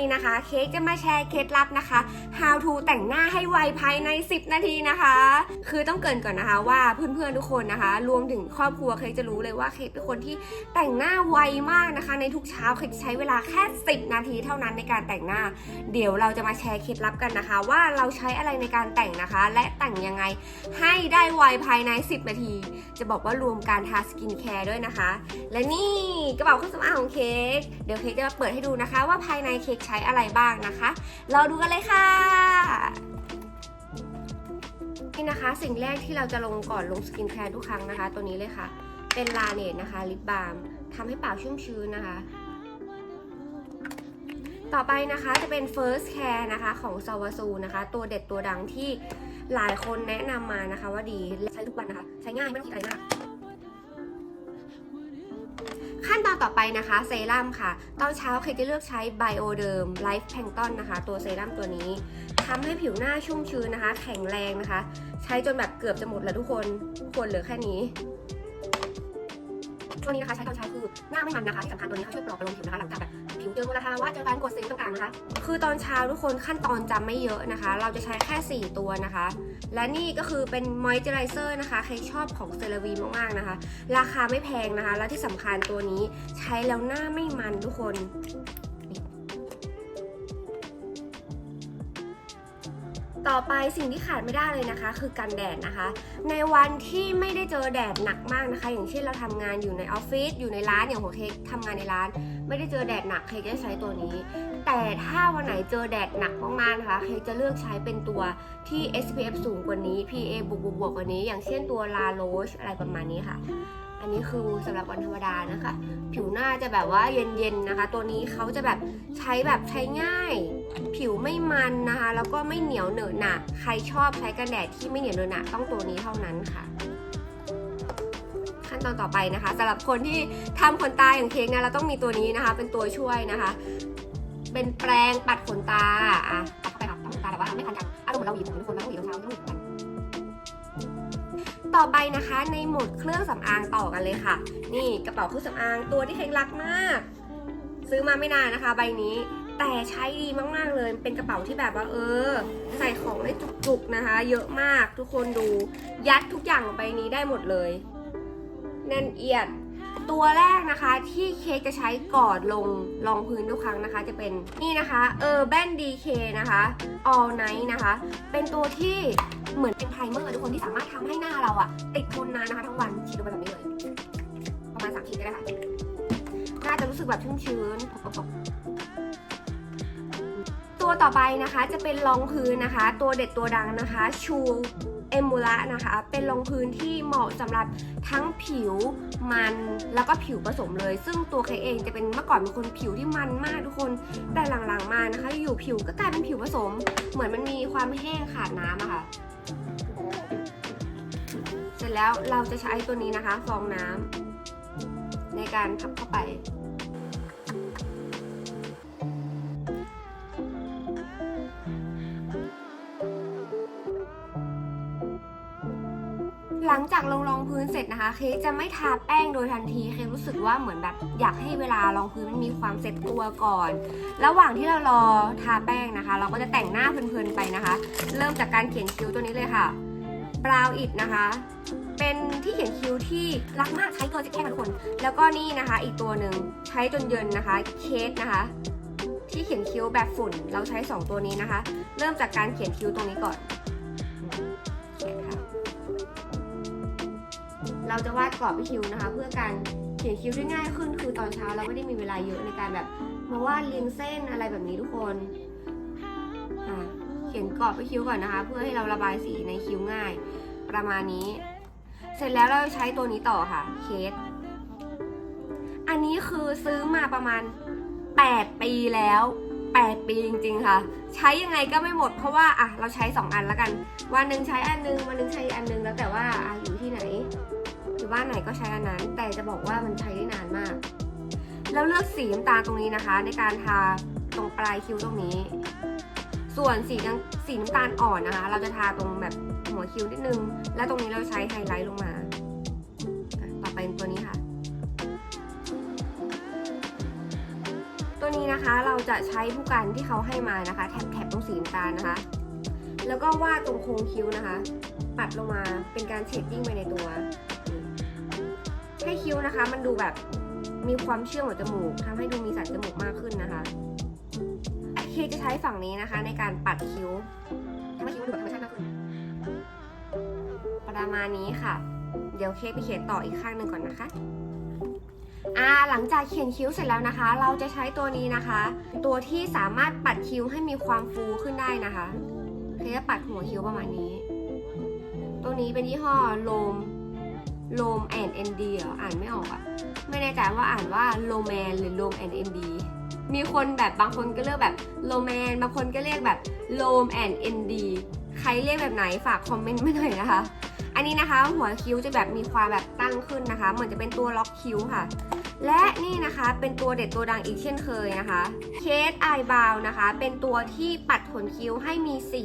นี้นะคะ เค้กจะมาแชร์เคล็ดลับนะคะ how to แต่งหน้าให้ไวภายใน 10 นาทีนะคะ คือต้องเกินก่อนนะคะว่าเพื่อนๆทุกคนนะคะ รวมถึงครอบครัวเค้กจะรู้เลยว่าเค้กเป็นคนที่แต่งหน้าไวมากนะคะ ในทุกเช้าเค้กใช้เวลาแค่ 10 นาทีเท่านั้นในการแต่งหน้า เดี๋ยวเราจะมาแชร์เคล็ดลับกันนะคะ ว่าเราใช้อะไรในการแต่งนะคะ และแต่งยังไงให้ได้ไวภายใน 10 นาที จะบอกว่ารวมการทาสกินแคร์ด้วยนะคะ และนี่กระเป๋าเครื่องสำอางของเค้กเดี๋ยวเค้กจะมาเปิดให้ดูนะคะ ว่าภายในเค้กใช้อะไรบ้างนะคะเราดูกันเลยค่ะนี่นะคะสิ่งแรกที่เราจะลงก่อนลงสกินแคร์ทุกครั้งนะคะ ตัวนี้เลยค่ะ เป็นลาเนตนะคะลิปบาล์มทำให้ปากชุ่มชื้นนะคะ ต่อไปนะคะจะเป็น First Care นะคะของซาวาซูนะคะ ตัวเด็ดตัวดังที่หลายคนแนะนำมานะคะว่าดีใช้ทุกวันนะคะ ใช้ง่ายไม่ต้องคิดอะไรมาก ขั้นตอนต่อไปนะคะเซรั่มค่ะ ตอนเช้าเคยจะเลือกใช้ไบโอเดิมไลฟ์แพงตอนนะคะ ตัวเซรั่มตัวนี้ทำให้ผิวหน้าชุ่มชื้นนะคะ แข็งแรงนะคะ ใช้จนแบบเกือบจะหมดแล้วทุกคนควรเหลือแค่นี้ตัวนี้นะคะใช้ตอนเช้าคือหน้าไม่มันนะคะที่สำคัญตัวนี้เขาช่วยปลอบประโลมผิวนะคะหลังจากแบบ เจอมลภาวะเจอการกดสิวต่างๆนะคะ คือตอนเช้าทุกคนขั้นตอนจำไม่เยอะนะคะ เราจะใช้แค่ 4 ตัวนะคะ และนี่ก็คือเป็นมอยเจอไรเซอร์นะคะใครชอบของเซราวีมากๆนะคะ ราคาไม่แพงนะคะ และที่สำคัญตัวนี้ใช้แล้วหน้าไม่มันทุกคน ต่อไปสิ่งที่ขาดไม่ได้เลยนะคะ คือกันแดดนะคะ ในวันที่ไม่ได้เจอแดดหนักมากนะคะ อย่างเช่นเราทำงานอยู่ในออฟฟิศอยู่ในร้านอย่างหัวเค้กทำงานในร้าน ไม่ได้เจอแดดหนักเค้กจะใช้ตัวนี้ แต่ถ้าวันไหนเจอแดดหนักมากๆนะคะเค้กจะเลือกใช้เป็นตัวที่ SPF สูงกว่านี้ PA บวกบวกบวกกว่านี้ อย่างเช่นตัว La Roche อะไรประมาณนี้ค่ะ อันนี้คือสำหรับวันธรรมดานะคะ ผิวหน้าจะแบบว่าเย็นๆนะคะ ตัวนี้เขาจะแบบใช้แบบใช้ง่าย ผิวไม่มันนะคะ แล้วก็ไม่เหนียวเหนอะหนะใครชอบใช้กันแดดที่ไม่เหนียวเหนอะหนะต้องตัวนี้เท่านั้นค่ะ ขั้นตอนต่อไปนะคะสำหรับคนที่ทำขนตาอย่างเค้กนะเราต้องมีตัวนี้นะคะ เป็นตัวช่วยนะคะ เป็นแปรงปัดขนตาอะปัดไปค่ะปัดขนตาแต่ว่าไม่พันกันอารมณ์เหมือนเราหวีผมทุกคนเราต้องหวีรองเท้าต้องหวีกัน ต่อไปนะคะในหมวดเครื่องสำอางต่อกันเลยค่ะ นี่กระเป๋าเครื่องสำอางตัวที่เค้กรักมาก ซื้อมาไม่นานนะคะ ใบนี้ แต่ใช้ดีมากๆเลย เป็นกระเป๋าที่แบบว่าเออ ใส่ของได้จุกๆนะคะ เยอะมากทุกคนดู ยัดทุกอย่างลงไปนี้ได้หมดเลย แน่นเอียด ตัวแรกนะคะที่เค้กจะใช้ก่อนลงรองพื้นทุกครั้งนะคะ จะเป็นนี่นะคะ Urban DK นะคะ All Night นะคะ เป็นตัวที่เหมือนเป็นไพรเมอร์ทุกคนที่สามารถทำให้หน้าเราอะติดทนนานนะคะทั้งวันฉีดลงไปแบบนี้เลย ประมาณสามขีดก็ได้ค่ะหน้าจะรู้สึกแบบชุ่มชื้น ตัวต่อไปนะคะจะเป็นรองพื้นนะคะ ตัวเด็ดตัวดังนะคะชูเอมูระนะคะ เป็นรองพื้นที่เหมาะสำหรับทั้งผิวมันแล้วก็ผิวผสมเลย ซึ่งตัวเคเองจะเป็นเมื่อก่อนเป็นคนผิวที่มันมากทุกคน แต่หลังๆมานะคะ อยู่ผิวก็กลายเป็นผิวผสม เหมือนมันมีความแห้งขาดน้ำอะค่ะ เสร็จแล้วเราจะใช้ตัวนี้นะคะ ฟองน้ำในการทับเข้าไป ลังจากลงรองพื้นเสร็จนะคะ เค้กจะไม่ทาแป้งโดยทันที เค้กรู้สึกว่าเหมือนแบบอยากให้เวลารองพื้นมันมีความเสร็จตัวก่อน ระหว่างที่เรารอทาแป้งนะคะ เราก็จะแต่งหน้าเพลินๆไปนะคะ เริ่มจากการเขียนคิ้วตัวนี้เลยค่ะ brow it นะคะ เป็นที่เขียนคิ้วที่รักมากใช้เกินจะแค่ทุกคน แล้วก็นี่นะคะ อีกตัวหนึ่งใช้จนเยินนะคะ เคสนะคะ ที่เขียนคิ้วแบบฝุ่น เราใช้ 2 ตัวนี้นะคะ เริ่มจากการเขียนคิ้วตรงนี้ก่อน จะวาดกรอบให้คิ้วนะคะ เพื่อการเขียนคิ้วได้ง่ายขึ้น คือตอนเช้าเราไม่ได้มีเวลาเยอะในการแบบมาวาดเรียงเส้นอะไรแบบนี้ทุกคนเขียนกรอบให้คิ้วก่อนนะคะ เพื่อให้เราระบายสีในคิ้วง่าย ประมาณนี้ เสร็จแล้วเราใช้ตัวนี้ต่อค่ะเคสอันนี้คือซื้อมาประมาณ 8 ปีแล้ว 8 ปีจริง ๆ ค่ะ ใช้ยังไงก็ไม่หมดเพราะว่าอะเราใช้ 2 อันแล้วกัน วันหนึ่งใช้อันนึงวันหนึงใช้อันนึงแล้วแต่ว่าอะอยู่ที่ไหน อยู่บ้านไหนก็ใช้อันนั้น แต่จะบอกว่ามันใช้ได้นานมาก แล้วเลือกสีน้ำตาลตรงนี้นะคะ ในการทาตรงปลายคิ้วตรงนี้ ส่วนสีน้ำสีน้ำตาลอ่อนนะคะ เราจะทาตรงแบบหัวคิ้วนิดนึง แล้วตรงนี้เราใช้ไฮไลท์ลงมา ต่อไปเป็นตัวนี้ค่ะ ตัวนี้นะคะเราจะใช้ผู้กันที่เขาให้มานะคะ แถบแถบตรงสีน้ำตาลนะคะ แล้วก็วาดตรงโค้งคิ้วนะคะ ปัดลงมาเป็นการเชดดิ้งไปในตัว ให้คิ้วนะคะ มันดูแบบมีความเชื่อมกับจมูกทำให้ดูมีสันจมูกมากขึ้นนะคะเคจะใช้ฝั่งนี้นะคะ ในการปัดคิ้วทำให้คิ้วดูแบบธรรมชาติมากขึ้นประมาณนี้ค่ะ เดี๋ยวเคไปเขียนต่ออีกข้างหนึ่งก่อนนะคะอ่าหลังจากเขียนคิ้วเสร็จแล้วนะคะ เราจะใช้ตัวนี้นะคะ ตัวที่สามารถปัดคิ้วให้มีความฟูขึ้นได้นะคะเคจะปัดหัวคิ้วประมาณนี้ ตัวนี้เป็นยี่ห้อโลม โลมแอนเอ็นดีเหรออ่านไม่ออกอะไม่แน่ใจว่าอ่านว่าโลแมนหรือโลมแอนเอ็นดีมีคนแบบบางคนก็เรียกแบบโลแมนบางคนก็เรียกแบบโลมแอนเอ็นดีใครเรียกแบบไหนฝากคอมเมนต์มาหน่อยนะคะ อันนี้นะคะหัวคิ้วจะแบบมีความแบบตั้งขึ้นนะคะ เหมือนจะเป็นตัวล็อกคิ้วค่ะ และนี่นะคะเป็นตัวเด็ดตัวดังอีกเช่นเคยนะคะเคสไอบาวนะคะ เป็นตัวที่ปัดขนคิ้วให้มีสี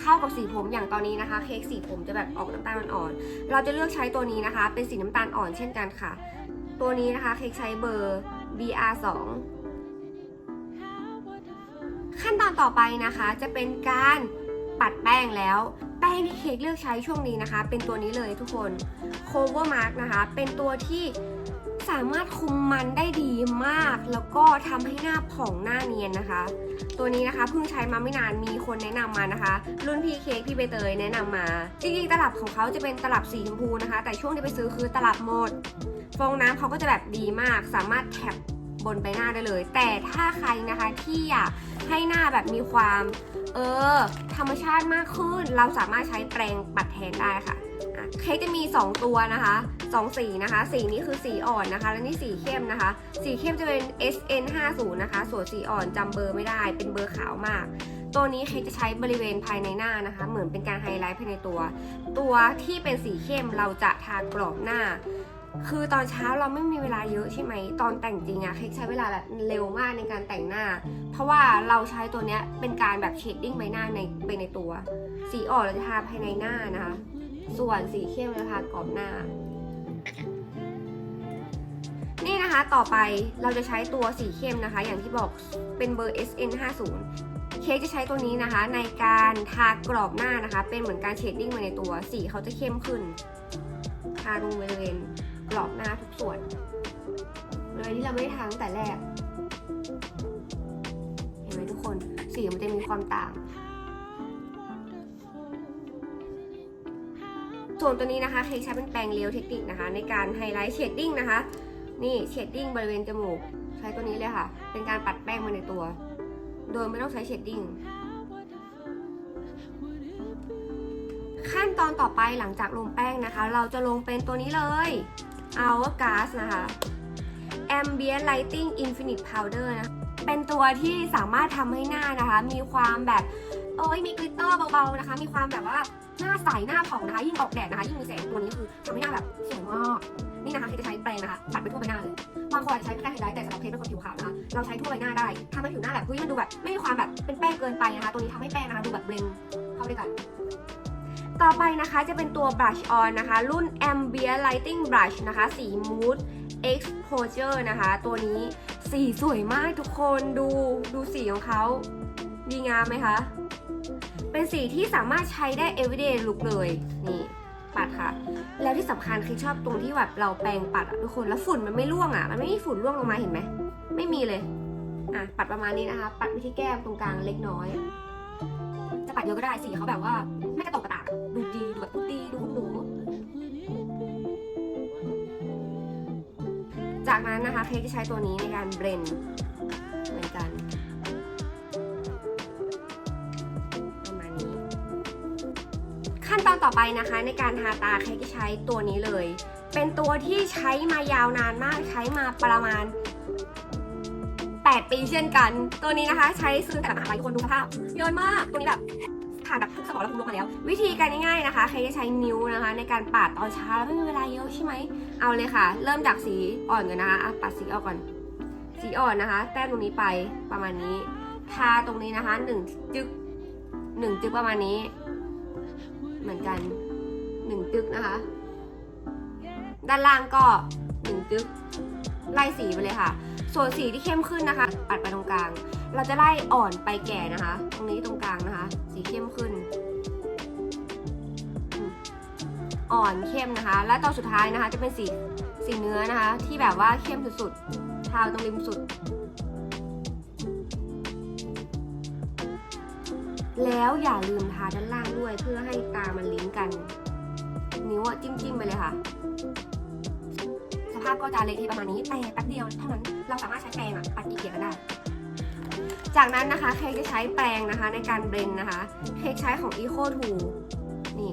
เข้ากับสีผมอย่างตอนนี้นะคะ เค้กสีผมจะแบบออกน้ำตาลอ่อนๆเราจะเลือกใช้ตัวนี้นะคะ เป็นสีน้ำตาลอ่อนเช่นกันค่ะ ตัวนี้นะคะเค้กใช้เบอร์ BR2 ขั้นตอนต่อไปนะคะจะเป็นการปัดแป้งแล้วแป้งที่เค้กเลือกใช้ช่วงนี้นะคะ เป็นตัวนี้เลยทุกคน Cover Mark นะคะ เป็นตัวที่ สามารถคุมมันได้ดีมาก แล้วก็ทำให้หน้าผ่องหน้าเนียนนะคะ ตัวนี้นะคะเพิ่งใช้มาไม่นานมีคนแนะนำมานะคะ รุ่นพี่เค้กพี่ใบเตยแนะนำมาจริงๆตลับของเขาจะเป็นตลับสีชมพูนะคะ แต่ช่วงที่ไปซื้อคือตลับหมด ฟองน้ำเขาก็จะแบบดีมาก สามารถแท็บบนใบหน้าได้เลย แต่ถ้าใครนะคะที่อยากให้หน้าแบบมีความ เออ ธรรมชาติมากขึ้น เราสามารถใช้แปรงปัดแทนได้ค่ะอะ เค้กจะมี 2 ตัวนะคะ2สีนะคะ สีนี้คือสีอ่อนนะคะ และนี่สีเข้มนะคะ สีเข้มจะเป็น SN 5 0นะคะ ส่วนสีอ่อนจำเบอร์ไม่ได้ เป็นเบอร์ขาวมาก ตัวนี้เค้กจะใช้บริเวณภายในหน้านะคะ เหมือนเป็นการไฮไลท์ภายในตัว ตัวที่เป็นสีเข้มเราจะทากรอบหน้า คือตอนเช้าเราไม่มีเวลาเยอะใช่ไหม ตอนแต่งจริงอะเค้กใช้เวลาแบบเร็วมากในการแต่งหน้า เพราะว่าเราใช้ตัวเนี้ยเป็นการแบบเชดดิ้งใบหน้าในไปในตัว สีอ่อนเราจะทาภายในหน้านะคะ ส่วนสีเข้มเราจะทากรอบหน้า นี่นะคะต่อไปเราจะใช้ตัวสีเข้มนะคะ อย่างที่บอกเป็นเบอร์ SN 5 0เค้กจะใช้ตัวนี้นะคะ ในการทากรอบหน้านะคะ เป็นเหมือนการเชดดิ้งมาในตัวสีเขาจะเข้มขึ้น ทาตรงบริเวณกรอบหน้าทุกส่วนโดยที่เราไม่ได้ทาตั้งแต่แรก เห็นไหมทุกคน สีมันจะมีความต่าง ส่วนตัวนี้นะคะเคใช้เป็นแปรงเลียวเทคนิคนะคะ ในการไฮไลท์เชดดิ้งนะคะ นี่เชดดิ้งบริเวณจมูก ใช้ตัวนี้เลยค่ะ เป็นการปัดแป้งมาในตัว โดยไม่ต้องใช้เชดดิ้งขั้นตอนต่อไปหลังจากลงแป้งนะคะ เราจะลงเป็นตัวนี้เลย Hourglass นะคะ Ambient Lighting Infinite Powder นะ เป็นตัวที่สามารถทำให้หน้านะคะ มีความแบบ โอ้ยมีกลิตเตอร์เบาๆนะคะ มีความแบบว่า หน้าใสหน้าผ่องนะคะยิ่งออกแดดนะคะยิ่งมีแสงตัวนี้คือทำให้หน้าแบบสวยมากนี่นะคะที่จะใช้แปรงนะคะปัดไปทั่วใบหน้าเลยบางคนอาจจะใช้แค่ไฮไลท์แต่สำหรับเพชรเป็นคนผิวขาวนะคะเราใช้ทั่วใบหน้าได้ทำให้ผิวหน้าแบบเฮ้ยมันดูแบบไม่มีความแบบเป็นแป้งเกินไปนะคะ ตัวนี้ทำให้แป้งนะคะดูแบบเบลนด์เข้าด้วยกันต่อไปนะคะจะเป็นตัว brush on นะคะ รุ่น ambient lighting brush นะคะ สี mood exposure นะคะ ตัวนี้สีสวยมากทุกคนดูดูสีของเขาดีงามไหมคะ เป็นสีที่สามารถใช้ได้ everyday look เลยนี่ปัดค่ะ แล้วที่สำคัญคือชอบตรงที่แบบเราแปรงปัดทุกคนแล้วฝุ่นมันไม่ร่วงอะมันไม่มีฝุ่นร่วงลงมาเห็นไหมไม่มีเลยอะปัดประมาณนี้นะคะ ปัดไปที่แก้มตรงกลางเล็กน้อย จะปัดเยอะก็ได้สีเขาแบบว่า ไม่กระตกกระตากดูดีดูแบบดูดีดูหนูจากนั้นนะคะเค้กจะใช้ตัวนี้ในการเบรนเหมือนกัน ตอนต่อไปนะคะ ในการทาตาเค้กจะใช้ตัวนี้เลย เป็นตัวที่ใช้มายาวนานมากใช้มาประมาณ 8 ปีเช่นกัน ตัวนี้นะคะ ใช้ซื้อแต่มหาลัยทุกคนดูสภาพเยอะมากตัวนี้แบบผ่านแบบทุกสมองและภูมิรู้มาแล้ว วิธีการง่ายๆนะคะใครจะใช้นิ้วนะคะ ในการปาดตอนเช้าแล้วไม่มีเวลาเยอะใช่ไหมเอาเลยค่ะ เริ่มจากสีอ่อนก่อนนะคะปัดสีออกก่อน สีอ่อนนะคะ แต้มตรงนี้ไปประมาณนี้ ทาตรงนี้นะคะหนึ่งจึกหนึ่งจึกประมาณนี้ เหมือนกันหนึ่งจึกนะคะ ด้านล่างก็หนึ่งจึกไล่สีไปเลยค่ะ ส่วนสีที่เข้มขึ้นนะคะ ปัดไปตรงกลาง เราจะไล่อ่อนไปแก่นะคะ ตรงนี้ตรงกลางนะคะ สีเข้มขึ้น อ่อนเข้มนะคะ และตัวสุดท้ายนะคะ จะเป็นสีสีเนื้อนะคะ ที่แบบว่าเข้มสุดๆทาตรงริมสุด แล้วอย่าลืมทาด้านล่างด้วยเพื่อให้ตามันลิงก์กัน นิ้วจิ้มจิ้มๆไปเลยค่ะ สภาพก็จะเละทีประมาณนี้แต่แป๊บเดียวเท่านั้นเราสามารถใช้แปรงอะปัดอีกเกียกันได้ จากนั้นนะคะเค้กจะใช้แปรงนะคะในการเบลนด์นะคะ เค้กใช้ของ Eco 2นี่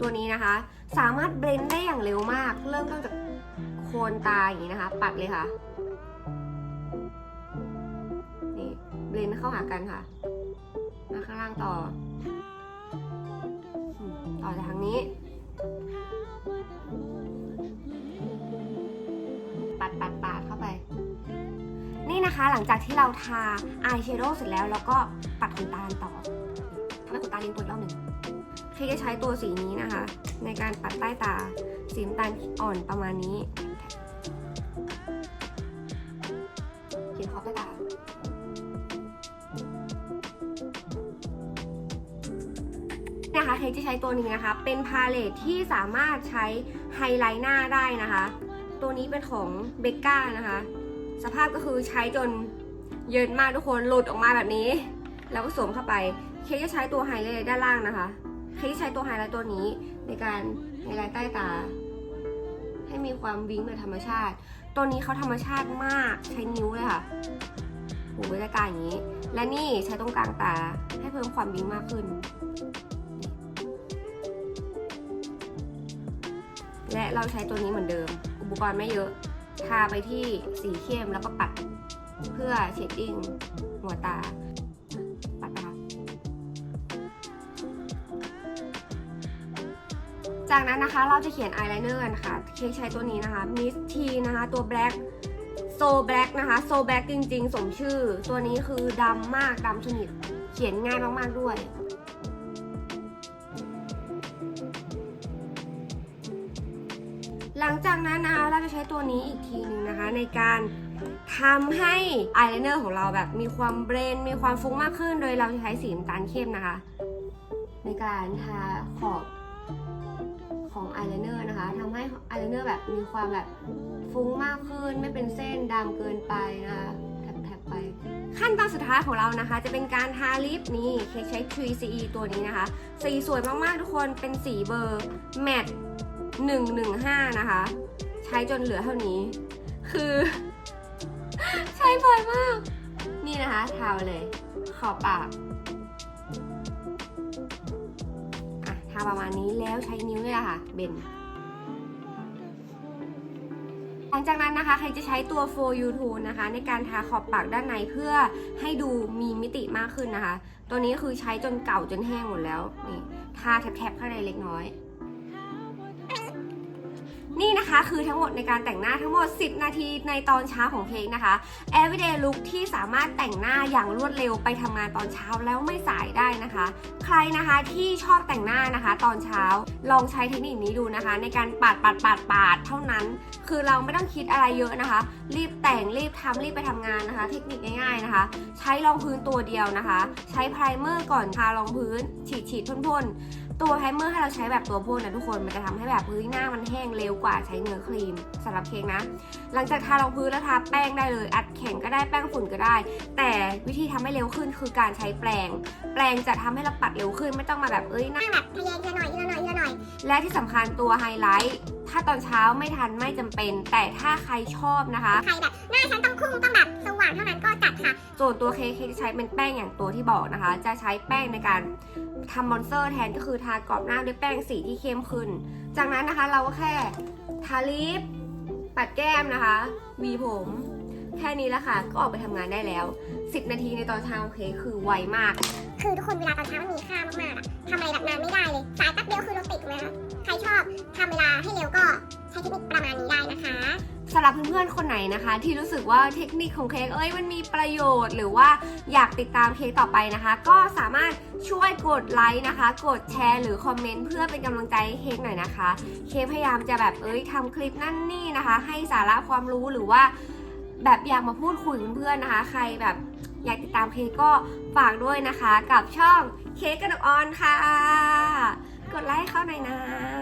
ตัวนี้นะคะ สามารถเบลนด์ได้อย่างเร็วมาก เริ่มต้นจากโคนตาอย่างนี้นะคะ ปัดเลยค่ะ นี่เบลนด์เข้าหากันค่ะ มาข้างล่างต่อ ต่อจากทางนี้ ปัดปัดปาดเข้าไป นี่นะคะหลังจากที่เราทาอายแชโดว์เสร็จแล้วเราก็ปัดขนตากันต่อทำให้ขนตาเรียงตัวอีกรอบหนึ่งเคจะใช้ตัวสีนี้นะคะ ในการปัดใต้ตาสีน้ำตาลอ่อนประมาณนี้เขียนขอบใต้ตา นะคะเค้กจะใช้ตัวนี้นะคะ เป็นพาเลทที่สามารถใช้ไฮไลท์หน้าได้นะคะ ตัวนี้เป็นของเบกก้านะคะ สภาพก็คือใช้จนเยินมากทุกคนหลุดออกมาแบบนี้ แล้วก็สวมเข้าไป เค้กจะใช้ตัวไฮไลท์ด้านล่างนะคะ เค้กจะใช้ตัวไฮไลท์ตัวนี้ในการไฮไลท์ใต้ตา ให้มีความวิ้งแบบธรรมชาติ ตัวนี้เขาธรรมชาติมากใช้นิ้วเลยค่ะหูไว้ใต้ตาอย่างนี้ และนี่ใช้ตรงกลางตาให้เพิ่มความวิ้งมากขึ้น และเราใช้ตัวนี้เหมือนเดิม อุปกรณ์ไม่เยอะ ทาไปที่สีเข้มแล้วก็ปัดเพื่อเชดดิ้งหัวตา ปัดนะคะจากนั้นนะคะเราจะเขียนอายไลเนอร์กันค่ะ เคใช้ตัวนี้นะคะ Miss T นะคะ ตัว Black So Black นะคะ So Black จริงๆ สมชื่อ ตัวนี้คือดำมากดำสนิท เขียนง่ายมากๆด้วย หลังจากนั้นนะคะเราจะใช้ตัวนี้อีกทีหนึ่งนะคะ ในการทำให้อายไลเนอร์ของเราแบบมีความเบรน มีความฟุ้งมากขึ้น โดยเราจะใช้สีน้ำตาลเข้มนะคะ ในการทาขอบของอายไลเนอร์นะคะทำให้อายไลเนอร์แบบมีความแบบฟุ้งมากขึ้น ไม่เป็นเส้นดำเกินไปนะคะแถบๆไป ขั้นตอนสุดท้ายของเรานะคะ จะเป็นการทาลิปนี่เคใช้ 3CE ตัวนี้นะคะ สีสวยมากๆทุกคนเป็นสีเบอร์แมต 115 นะคะ ใช้จนเหลือเท่านี้ คือ ใช้บ่อยมาก นี่นะคะทาเลย ขอบปากอะทาประมาณนี้แล้วใช้นิ้วนี่แหละค่ะ เบนหลังจากนั้นนะคะ ใครจะใช้ตัว for you t o นะคะ ในการทาขอบปากด้านในเพื่อให้ดูมีมิติมากขึ้นนะคะ ตัวนี้คือใช้จนเก่าจนแห้งหมดแล้ว นี่ ทาแทบๆข้างในเล็กน้อย นี่นะคะคือทั้งหมดในการแต่งหน้าทั้งหมด 10 นาทีในตอนเช้าของเค้กนะคะ everyday look ที่สามารถแต่งหน้าอย่างรวดเร็วไปทำงานตอนเช้าแล้วไม่สายได้นะคะ ใครนะคะที่ชอบแต่งหน้านะคะ ตอนเช้าลองใช้เทคนิคนี้ดูนะคะ ในการปาดปาดปาดปาดเท่านั้น คือเราไม่ต้องคิดอะไรเยอะนะคะ รีบแต่งรีบทำรีบไปทำงานนะคะ เทคนิคง่ายๆนะคะ ใช้รองพื้นตัวเดียวนะคะ ใช้ไพรเมอร์ก่อนทารองพื้น ฉีดฉีดพ่นๆ ตัวไพรเมอร์ให้เราใช้แบบตัวพ่นนะทุกคนมันจะทำให้แบบพื้นหน้ามันแห้งเร็วกว่าใช้เนื้อครีมสำหรับเค้กนะ หลังจากทารองพื้นแล้วทาแป้งได้เลย อัดแข็งก็ได้แป้งฝุ่นก็ได้ แต่วิธีทำให้เร็วขึ้นคือการใช้แปรงแปรงจะทำให้เราปัดเร็วขึ้นไม่ต้องมาแบบเอ้ยหน้านั่งแบบทะเยนทีละหน่อยทีละหน่อยเละหน่อย และที่สำคัญตัวไฮไลท์ ถ้าตอนเช้าไม่ทันไม่จำเป็น แต่ถ้าใครชอบนะคะ ใครแบบหน้าฉันต้องคุ้มต้องแบบสว่างเท่านั้นก็จัดค่ะ ส่วนตัวเค้กเค้กจะใช้เป็นแป้งอย่างตัวที่บอกนะคะ จะใช้แป้งในการทำมอนสเตอร์แทนก็คือทากรอบหน้าด้วยแป้งสีที่เข้มขึ้น จากนั้นนะคะเราก็แค่ทาลิป ปัดแก้มนะคะหวีผมแค่นี้ละค่ะ ก็ออกไปทำงานได้แล้ว 10 นาทีในตอนเช้าของเค้กคือไวมาก คือทุกคนเวลาตอนเช้ามันมีค่ามากๆอะทำอะไรแบบนานไม่ได้เลย สายแป๊บเดียวคือรถติดเลย เทคนิคประมาณนี้ได้นะคะสำหรับเพื่อนๆ คนไหนนะคะ ที่รู้สึกว่าเทคนิคของเค้กเอ้ยมันมีประโยชน์หรือว่าอยากติดตามเค้กต่อไปนะคะ ก็สามารถช่วยกดไลค์นะคะ กดแชร์หรือคอมเมนต์เพื่อเป็นกำลังใจให้เค้กหน่อยนะคะ เค้กพยายามจะแบบเอ้ยทำคลิปนั่นนี่นะคะ ให้สาระความรู้หรือว่า แบบอยากมาพูดคุยกับเพื่อนๆนะคะ ใครแบบอยากติดตามเค้กก็ฝากด้วยนะคะ กับช่องเค้กกระดกออนค่ะ กดไลค์เข้าหน่อยนะ